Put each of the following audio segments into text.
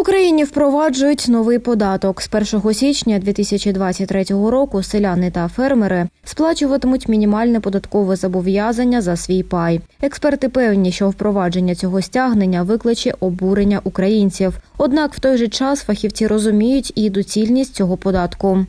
Україні впроваджують новий податок. З 1 січня 2023 року селяни та фермери сплачуватимуть мінімальне податкове зобов'язання за свій пай. Експерти певні, що впровадження цього стягнення викличе обурення українців. Однак в той же час фахівці розуміють і доцільність цього податку.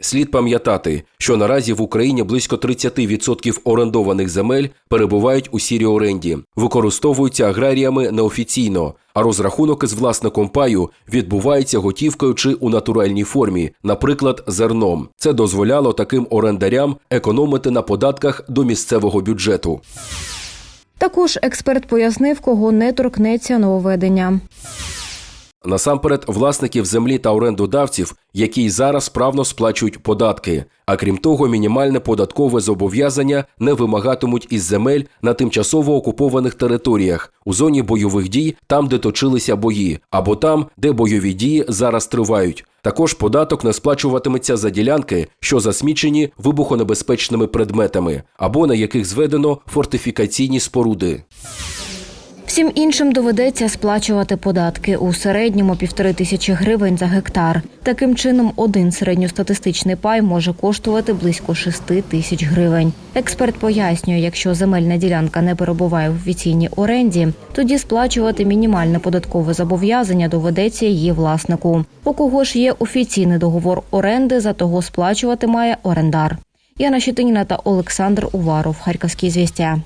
Слід пам'ятати, що наразі в Україні близько 30% орендованих земель перебувають у сірій оренді, використовуються аграріями неофіційно, а розрахунок із власником паю відбувається готівкою чи у натуральній формі, наприклад, зерном. Це дозволяло таким орендарям економити на податках до місцевого бюджету. Також експерт пояснив, кого не торкнеться нововведення. Насамперед, власників землі та орендодавців, які й зараз справно сплачують податки. А крім того, мінімальне податкове зобов'язання не вимагатимуть із земель на тимчасово окупованих територіях у зоні бойових дій, там, де точилися бої, або там, де бойові дії зараз тривають. Також податок не сплачуватиметься за ділянки, що засмічені вибухонебезпечними предметами, або на яких зведено фортифікаційні споруди. Всім іншим доведеться сплачувати податки у середньому півтори тисячі гривень за гектар. Таким чином, один середньостатистичний пай може коштувати близько шести тисяч гривень. Експерт пояснює, якщо земельна ділянка не перебуває в офіційній оренді, тоді сплачувати мінімальне податкове зобов'язання доведеться її власнику. У кого ж є офіційний договор оренди, за того сплачувати має орендар. Яна Щетиніна та Олександр Уваров. Харківські звістя.